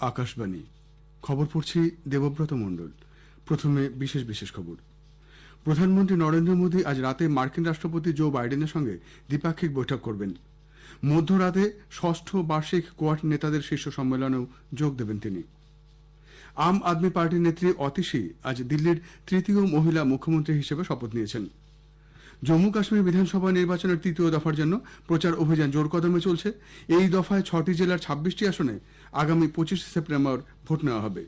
আকাশবাণী। খবর পড়ছি দেবব্রত মণ্ডল। প্রথমে বিশেষ বিশেষ খবর। প্রধানমন্ত্রী নরেন্দ্র মোদী আজ রাতে মার্কিন রাষ্ট্রপতি জো বাইডেনের সঙ্গে দ্বিপাক্ষিক বৈঠক করবেন। মধ্যরাতে ষষ্ঠ বার্ষিক কোয়াড নেতাদের শীর্ষ সম্মেলনেও যোগ দেবেন তিনি। আম আদমি পার্টির নেত্রী অতিশী আজ দিল্লির তৃতীয় মহিলা মুখ্যমন্ত্রী হিসেবে শপথ নিয়েছেন। জম্মু কাশ্মীর বিধানসভা নির্বাচনের তৃতীয় দফার জন্য প্রচার অভিযান জোর কদমে চলছে। এই দফায় ছটি জেলার ছাব্বিশটি আসনে আগামী পঁচিশে সেপ্টেম্বর ভোট নেওয়া হবে।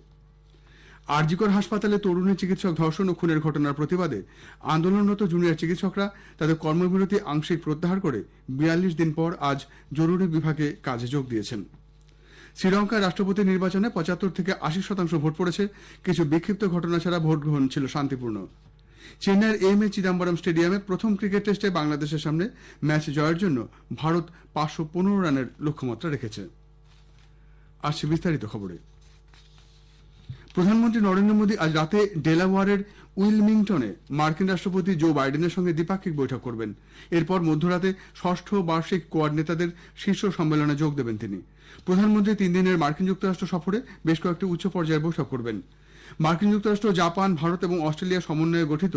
আরজিকর হাসপাতালে তরুণী চিকিৎসক ধর্ষণ ও খুনের ঘটনার প্রতিবাদে আন্দোলনরত জুনিয়র চিকিৎসকরা তাদের কর্মবিরতি আংশিক প্রত্যাহার করে বিয়াল্লিশ দিন পর আজ জরুরি বিভাগে কাজে যোগ দিয়েছেন। শ্রীলঙ্কার রাষ্ট্রপতি নির্বাচনে পঁচাত্তর থেকে আশি শতাংশ ভোট পড়েছে। কিছু বিক্ষিপ্ত ঘটনা ছাড়া ভোট গ্রহণ ছিল শান্তিপূর্ণ। চেন্নাইয়ের এম এ চিদাম্বরম স্টেডিয়ামে প্রথম ক্রিকেট টেস্টে বাংলাদেশের সামনে ম্যাচ জয়ের জন্য ভারত পাঁচশো পনেরো রানের লক্ষ্যমাত্রা রেখেছে। আসছে বিস্তারিত খবরে। প্রধানমন্ত্রী নরেন্দ্র মোদী আজ রাতে ডেলাওয়ারের উইলমিংটনে মার্কিন রাষ্ট্রপতি জো বাইডেনের সঙ্গে দ্বিপাক্ষিক বৈঠক করবেন। এরপর মধ্যরাতে ষষ্ঠ বার্ষিক কোয়াড নেতাদের শীর্ষ সম্মেলনে যোগ দেবেন তিনি। প্রধানমন্ত্রী তিন দিনের মার্কিন যুক্তরাষ্ট্র সফরে বেশ কয়েকটি উচ্চ পর্যায়ের বৈঠক করবেন। মার্কিন যুক্তরাষ্ট্র, জাপান, ভারত এবং অস্ট্রেলিয়া সমন্বয়ে গঠিত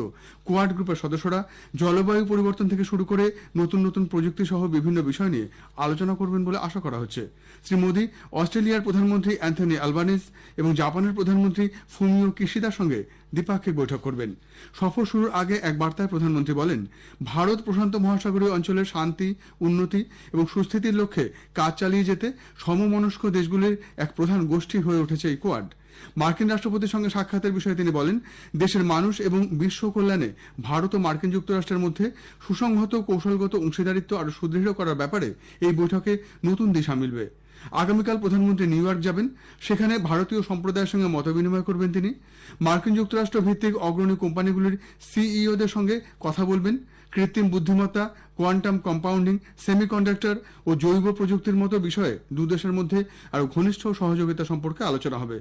কোয়াড গ্রুপের সদস্যরা জলবায়ু পরিবর্তন থেকে শুরু করে নতুন নতুন প্রযুক্তি সহ বিভিন্ন বিষয় নিয়ে আলোচনা করবেন বলে আশা করা হচ্ছে। শ্রী মোদী, অস্ট্রেলিয়ার প্রধানমন্ত্রী অ্যান্থনি আলবানিজ এবং জাপানের প্রধানমন্ত্রী ফুমিও কিশিদার সঙ্গে দ্বিপাক্ষিক বৈঠক করবেন। সফর শুরুর আগে এক বার্তায় প্রধানমন্ত্রী বলেন, ভারত প্রশান্ত মহাসাগরীয় অঞ্চলের শান্তি, উন্নতি এবং সুস্থিতির লক্ষ্যে কাজ চালিয়ে যেতে সমমনস্ক দেশগুলির এক প্রধান গোষ্ঠী হয়ে উঠেছে এই কোয়াড। মার্কিন রাষ্ট্রপতির সঙ্গে সাক্ষাতের বিষয়ে তিনি বলেন, দেশের মানুষ এবং বিশ্ব কল্যাণে ভারত ও মার্কিন যুক্তরাষ্ট্রের মধ্যে সুসংহত কৌশলগত অংশীদারিত্ব আরও সুদৃঢ় করার ব্যাপারে এই বৈঠকে নতুন দিশা মিলবে। আগামীকাল প্রধানমন্ত্রী নিউ ইয়র্ক যাবেন, সেখানে ভারতীয় সম্প্রদায়ের সঙ্গে মতবিনিময় করবেন তিনি। মার্কিন যুক্তরাষ্ট্র ভিত্তিক অগ্রণী কোম্পানিগুলির সিইওদের সঙ্গে কথা বলবেন। কৃত্রিম বুদ্ধিমত্তা, কোয়ান্টাম কম্পাউন্ডিং, সেমিকন্ডাক্টর ও জৈব প্রযুক্তির মতো বিষয়ে দুদেশের মধ্যে আরও ঘনিষ্ঠ সহযোগিতা সম্পর্কে আলোচনা হবে।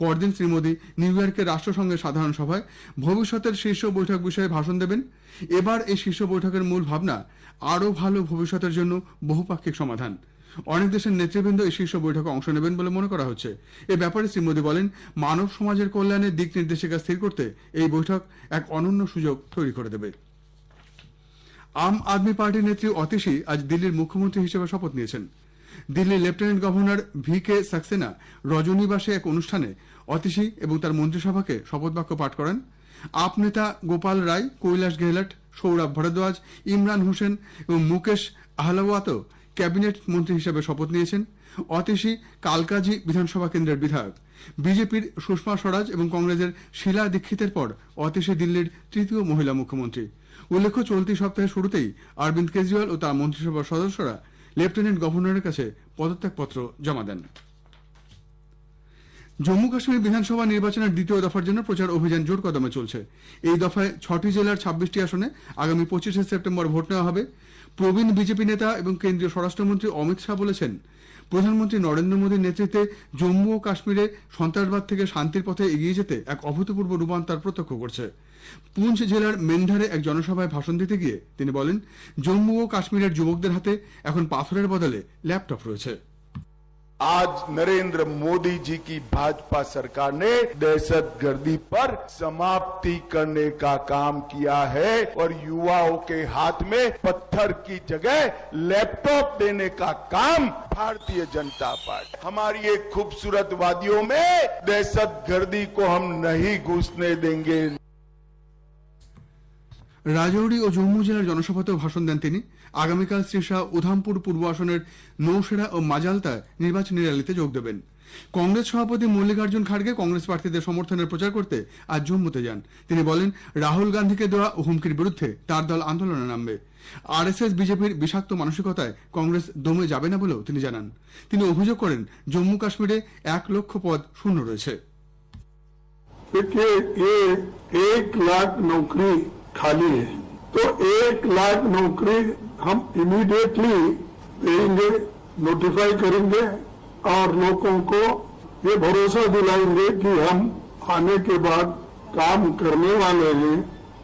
পরদিন শ্রী মোদী নিউ ইয়র্কের রাষ্ট্রসংঘের সাধারণ সভায় ভবিষ্যতের শীর্ষ বৈঠক বিষয়ে ভাষণ দেবেন। এবার এই শীর্ষ বৈঠকের মূল ভাবনা, আরও ভালো ভবিষ্যতের জন্য বহুপাক্ষিক সমাধান। অনেক দেশের নেতৃবৃন্দ এই শীর্ষ বৈঠকে অংশ নেবেন বলে মনে করা হচ্ছে। এ ব্যাপারে শ্রী মোদী বলেন, মানব সমাজের কল্যাণে দিক নির্দেশিকা স্থির করতে এই বৈঠক এক অনন্য সুযোগ তৈরি করে দেবে। আম আদমি পার্টির নেত্রী অতিশী আজ দিল্লির মুখ্যমন্ত্রী হিসেবে শপথ নিয়েছেন। দিল্লির lieutenant governor V K Saxena রজনীবাসে এক অনুষ্ঠানে অতিশী এবং তার মন্ত্রিসভাকে শপথ বাক্য পাঠ করেন। আপ নেতা গোপাল রায়, কৈলাস গেহলট, সৌরভ ভরদ্বাজ, ইমরান হোসেন এবং মুকেশ আহলাওয়াতও ক্যাবিনেট মন্ত্রী হিসেবে শপথ নিয়েছেন। অতিশী কালকাজি বিধানসভা কেন্দ্রের বিধায়ক। বিজেপির সুষমা স্বরাজ এবং কংগ্রেসের শিলা দীক্ষিতের পর অতিশী দিল্লির তৃতীয় মহিলা মুখ্যমন্ত্রী। উল্লেখ্য, চলতি সপ্তাহের শুরুতেই অরবিন্দ কেজরিওয়াল ও তার মন্ত্রিসভার সদস্যরা লেফটেন্যান্ট গভর্নরের কাছে পদত্যাগপত্র জমা দেন। জম্মু কাশ্মীর বিধানসভা নির্বাচনের দ্বিতীয় দফার জন্য প্রচার অভিযান জোর কদমে চলছে। এই দফায় ছটি জেলার ছাব্বিশটি আসনে আগামী পঁচিশে সেপ্টেম্বর ভোট নেওয়া হবে। প্রবীণ বিজেপি নেতা এবং কেন্দ্রীয় স্বরাষ্ট্রমন্ত্রী অমিত শাহ বলেছেন প্রধানমন্ত্রী নরেন্দ্র মোদীর নেতৃত্বে জম্মু ও কাশ্মীরে সন্ত্রাসবাদ থেকে শান্তির পথে এগিয়ে যেতে এক অভূতপূর্ব রূপান্তর প্রত্যক্ষ করছে। পুঞ্চ জেলার মেন্ধারে এক জনসভায় ভাষণ দিতে গিয়ে তিনি বলেন, জম্মু ও কাশ্মীরের যুবকদের হাতে এখন পাথরের বদলে ল্যাপটপ রয়েছে। आज नरेंद्र मोदी जी की भाजपा सरकार ने दहशत गर्दी पर समाप्ति करने का काम किया है और युवाओं के हाथ में पत्थर की जगह लैपटॉप देने का काम भारतीय जनता पार्टी। हमारी एक खूबसूरत वादियों में दहशत गर्दी को हम नहीं घुसने देंगे রাজৌরি ও জম্মু জেলার জনসভাতেও ভাষণ দেন তিনি আগামীকাল শ্রী শাহ উধামপুর পূর্ব আসনের নৌসেরা ও মাজালতায় নির্বাচনী র্যালিতে যোগ দেবেন কংগ্রেস সভাপতি মল্লিকার্জুন খাড়গে কংগ্রেস প্রার্থীদের সমর্থনের প্রচার করতে আজ জম্মুতে যান তিনি বলেন রাহুল গান্ধীকে দেওয়া হুমকির বিরুদ্ধে তার দল আন্দোলনে নামবে আরএসএস বিজেপির বিষাক্ত মানসিকতায় কংগ্রেস দমে যাবে না বলেও তিনি জানান তিনি অভিযোগ করেন জম্মু কাশ্মীরে এক লক্ষ পদ শূন্য রয়েছে देखिए ये एक लाख नौकरी खाली है। तो एक लाख नौकरी हम इमीडिएटली देंगे नोटिफाई करेंगे, और लोगों को ये भरोसा दिलाएँगे कि हम आने के बाद काम करने वाले हैं,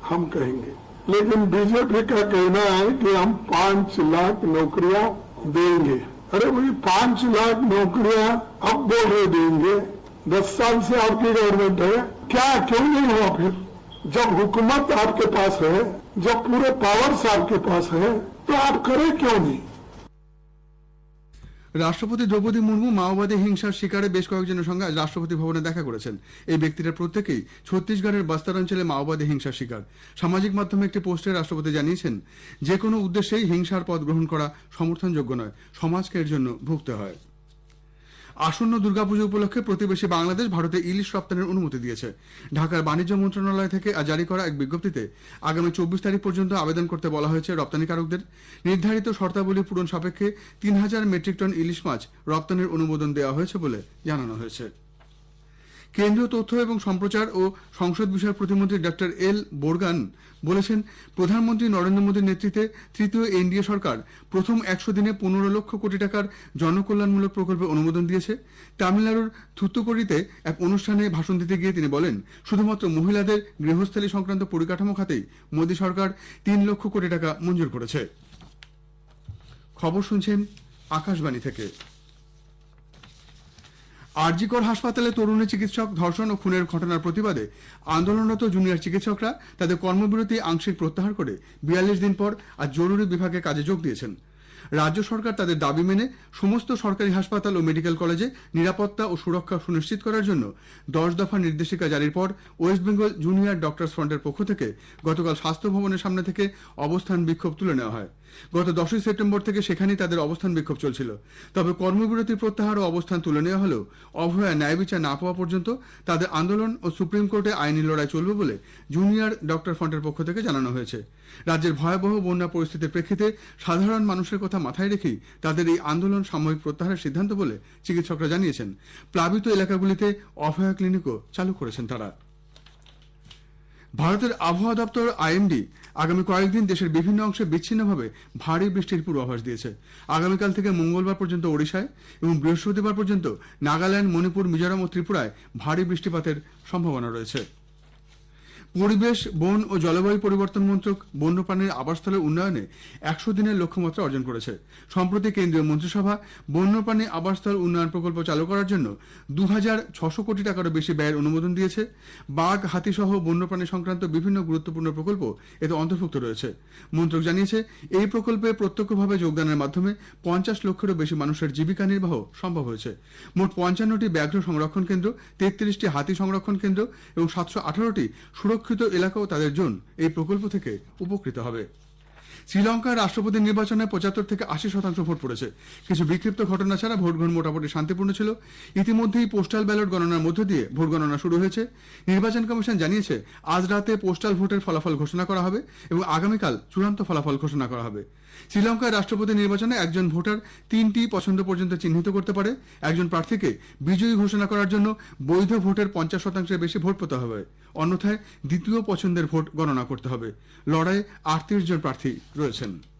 हम कहेंगे। लेकिन बीजेपी का कहना है कि हम पाँच लाख नौकरियाँ देंगे। अरे वही पाँच लाख नौकरियाँ अब बोल रहे देंगे। दस साल से आपकी गवर्नमेंट है। क्या, क्यों नहीं हुआ फिर? जब हुकूमत आपके पास है जब पूरे पावर्स आपके पास है तो आप करें क्यों नहीं রাষ্ট্রপতি দ্রৌপদী মুর্মু মাওবাদী হিংসার শিকারে বেশ কয়েকজনের সঙ্গে আজ রাষ্ট্রপতি ভবনে দেখা করেছেন এই ব্যক্তিরা প্রত্যেকেই ছত্তিশগড়ের বস্তার অঞ্চলে মাওবাদী হিংসার শিকার সামাজিক মাধ্যমে একটি পোস্টে রাষ্ট্রপতি জানিয়েছেন যে কোনো উদ্দেশ্যেই হিংসার পথ গ্রহণ করা সমর্থনযোগ্য নয় সমাজকে এর জন্য ভুগতে হয় আসন্ন দুর্গাপুজো উপলক্ষে প্রতিবেশী বাংলাদেশ ভারতে ইলিশ রপ্তানির অনুমতি দিয়েছে। ঢাকার বাণিজ্য মন্ত্রণালয় থেকে জারি করা এক বিজ্ঞপ্তিতে আগামী চব্বিশ তারিখ পর্যন্ত আবেদন করতে বলা হয়েছে রপ্তানিকারকদের। নির্ধারিত শর্তাবলী পূরণ সাপেক্ষে তিন হাজার মেট্রিক টন ইলিশ মাছ রপ্তানির অনুমোদন দেওয়া হয়েছে বলে জানানো হয়েছে। কেন্দ্রীয় তথ্য এবং সম্প্রচার ও সংসদ বিষয়ক প্রতিমন্ত্রী ডক্টর এল বোরগান বলেছেন, প্রধানমন্ত্রী নরেন্দ্র মোদীর নেতৃত্বে তৃতীয় এনডিএ সরকার প্রথম একশো দিনে পনেরো লক্ষ কোটি টাকার জনকল্যাণমূলক প্রকল্পে অনুমোদন দিয়েছে। তামিলনাড়ুর থুত্তুকুড়িতে এক অনুষ্ঠানে ভাষণ দিতে গিয়ে তিনি বলেন, শুধুমাত্র মহিলাদের গৃহস্থালী সংক্রান্ত পরিকাঠামো খাতেই মোদী সরকার তিন লক্ষ কোটি টাকা মঞ্জুর করেছে। খবর শুনছেন আকাশবাণী থেকে। আরজিকর হাসপাতালে তরুণী চিকিৎসক ধর্ষণ ও খুনের ঘটনার প্রতিবাদে আন্দোলনরত জুনিয়র চিকিৎসকরা তাদের কর্মবিরতি আংশিক প্রত্যাহার করে বিয়াল্লিশ দিন পর আজ জরুরি বিভাগে কাজে যোগ দিয়েছেন। রাজ্য সরকার তাদের দাবি মেনে সমস্ত সরকারি হাসপাতাল ও মেডিকেল কলেজে নিরাপত্তা ও সুরক্ষা সুনিশ্চিত করার জন্য দশ দফা নির্দেশিকা জারির পর ওয়েস্ট বেঙ্গল জুনিয়র ডক্টরস ফ্রন্টের পক্ষ থেকে গতকাল স্বাস্থ্য ভবনের সামনে থেকে অবস্থান বিক্ষোভ তুলে নেওয়া হয়। গত দশই সেপ্টেম্বর থেকে সেখানেই তাদের অবস্থান বিক্ষোভ চলছিল। তবে কর্মবিরতি প্রত্যাহার ও অবস্থান তুলে নেওয়া হলেও অভয়া ন্যায় বিচার না পাওয়া পর্যন্ত তাদের আন্দোলন ও সুপ্রিম কোর্টে আইনি লড়াই চলবে বলে জুনিয়র ডক্টর ফ্রন্টের পক্ষ থেকে জানানো হয়েছে। রাজ্যের ভয়াবহ বন্যা পরিস্থিতির প্রেক্ষিতে সাধারণ মানুষের কথা মাথায় রেখেই তাদের এই আন্দোলন সাময়িক প্রত্যাহারের সিদ্ধান্ত বলে চিকিৎসকরা জানিয়েছেন। প্লাবিত এলাকাগুলিতে অভয়া ক্লিনিকও চালু করেছেন তারা। ভারতের আবহাওয়া দপ্তর আইএমডি আগামী কয়েকদিন দেশের বিভিন্ন অংশে বিচ্ছিন্নভাবে ভারী বৃষ্টির পূর্বাভাস দিয়েছে। আগামীকাল থেকে মঙ্গলবার পর্যন্ত ওড়িশায় এবং বৃহস্পতিবার পর্যন্ত নাগাল্যান্ড, মণিপুর, মিজোরাম ও ত্রিপুরায় ভারী বৃষ্টিপাতের সম্ভাবনা রয়েছে। পরিবেশ, বন ও জলবায়ু পরিবর্তন মন্ত্রক বন্যপ্রাণীর আবাসস্থলের উন্নয়নে একশো দিনের লক্ষ্যমাত্রা অর্জন করেছে। সম্প্রতি কেন্দ্রীয় মন্ত্রিসভা বন্যপ্রাণী আবাসস্থল উন্নয়ন প্রকল্প চালু করার জন্য দু হাজার ছশো কোটি টাকারও বেশি ব্যয়ের অনুমোদন দিয়েছে। বাঘ, হাতিসহ বন্যপ্রাণী সংক্রান্ত বিভিন্ন গুরুত্বপূর্ণ প্রকল্প এতে অন্তর্ভুক্ত রয়েছে। মন্ত্রক জানিয়েছে, এই প্রকল্পে প্রত্যক্ষভাবে যোগদানের মাধ্যমে পঞ্চাশ লক্ষেরও বেশি মানুষের জীবিকা নির্বাহ সম্ভব হয়েছে। মোট পঞ্চান্নটি ব্যাঘ্র সংরক্ষণ কেন্দ্র, তেত্রিশটি হাতি সংরক্ষণ কেন্দ্র এবং সাতশো আঠারোটি সুরক্ষিত এলাকাও তাদের জন্য এই প্রকল্প থেকে উপকৃত হবে। শ্রীলঙ্কার রাষ্ট্রপতি নির্বাচনে পঁচাত্তর থেকে আশি শতাংশ ভোট পড়েছে। কিছু বিক্ষিপ্ত ঘটনা ছাড়া ভোট গ্রহণ মোটামুটি শান্তিপূর্ণ ছিল। ইতিমধ্যেই পোস্টাল ব্যালট গণনার মধ্য দিয়ে ভোট গণনা শুরু হয়েছে। নির্বাচন কমিশন জানিয়েছে, আজ রাতে পোস্টাল ভোটের ফলাফল ঘোষণা করা হবে এবং আগামীকাল চূড়ান্ত ফলাফল ঘোষণা করা হবে। শ্রীলঙ্কার রাষ্ট্রপতি নির্বাচনে একজন ভোটার তিনটি পছন্দ পর্যন্ত চিহ্নিত করতে পারে। একজন প্রার্থীকে বিজয়ী ঘোষণা করার জন্য বৈধ ভোটের পঞ্চাশ শতাংশের বেশি ভোট পেতে হবে। অন্যথায় দ্বিতীয় পছন্দের ভোট গণনা করতে হবে। লড়াইয়ে আটত্রিশ জন প্রার্থী রয়েছেন।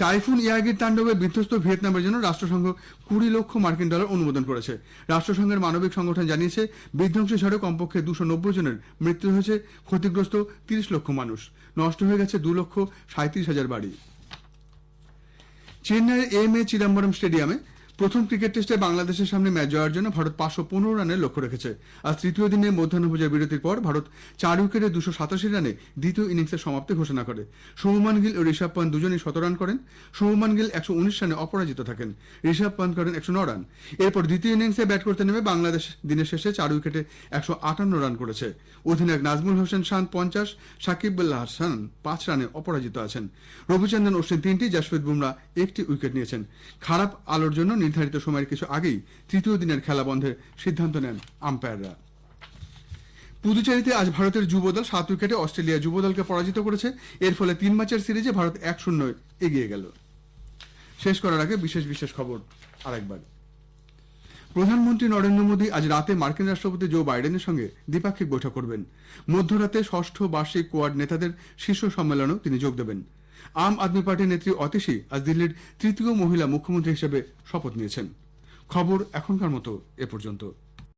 টাইফুন ইয়াগির তাণ্ডবে বিধ্বস্ত ভিয়েতনামের জন্য রাষ্ট্রসংঘ কুড়ি লক্ষ মার্কিন ডলার অনুমোদন করেছে। রাষ্ট্রসংঘের মানবিক সংগঠন জানিয়েছে, বিধ্বংসী ঝড়ে কমপক্ষে দুশো নব্বই জনের মৃত্যু হয়েছে, ক্ষতিগ্রস্ত তিরিশ লক্ষ মানুষ। নষ্ট হয়ে গেছে দু লক্ষ সাঁত্রিশ হাজার বাড়ি। চেন্নাইয়ের এম এ চিদম্বরম স্টেডিয়ামে প্রথম ক্রিকেট টেস্টে বাংলাদেশের সামনে ম্যাচ জয়ের জন্য ভারত পাঁচশো পনেরো রানের লক্ষ্য রেখেছে। আজ তৃতীয় দিনে মধ্যাহ্নভোজের বিরতির পর ভারত চার উইকেটে দুশো সাতাশি রানে দ্বিতীয় ইনিংসের সমাপ্তি ঘোষণা করে। সৌমান গিল ও ঋষভ পান্ত দুজনেই শত রান করেন। সৌমান গিল একশো উনিশ রানে অপরাজিত থাকেন। ঋষভ পান্ত করেন একশো ন রান। এরপর দ্বিতীয় ইনিংসে ব্যাট করতে নেমে বাংলাদেশ দিনের শেষে চার উইকেটে একশো আটান্ন রান করেছে। অধিনায়ক নাজমুল হোসেন শান পঞ্চাশ, সাকিবুল্লাহ হাসান পাঁচ রানে অপরাজিত আছেন। রবিচন্দ্রন অশ্বিন তিনটি জাসপ্রীত বুমরা একটি উইকেট নিয়েছেন। খারাপ আলোর জন্য নির্ধারিত সময়ের কিছু আগেই তৃতীয় দিনের খেলা বন্ধের সিদ্ধান্ত নেন আম্পায়াররা। পুদুচেরিতে আজ ভারতের যুবদল সাত উইকেটে অস্ট্রেলিয়া যুবদলকে পরাজিত করেছে। এর ফলে তিন ম্যাচের সিরিজে ভারত এক শূন্য এগিয়ে গেল। শেষ করার আগে বিশেষ বিশেষ খবর আরেকবার। প্রধানমন্ত্রী নরেন্দ্র মোদী আজ রাতে মার্কিন রাষ্ট্রপতি জো বাইডেনের সঙ্গে দ্বিপাক্ষিক বৈঠক করবেন। মধ্যরাতে ষষ্ঠ বার্ষিক কোয়াড নেতাদের শীর্ষ সম্মেলনেও তিনি যোগ দেবেন। আম আদমি পার্টির নেত্রী অতিশী আজ দিল্লির তৃতীয় মহিলা মুখ্যমন্ত্রী হিসেবে শপথ নিয়েছেন। খবর এখনকার মতো এ পর্যন্ত।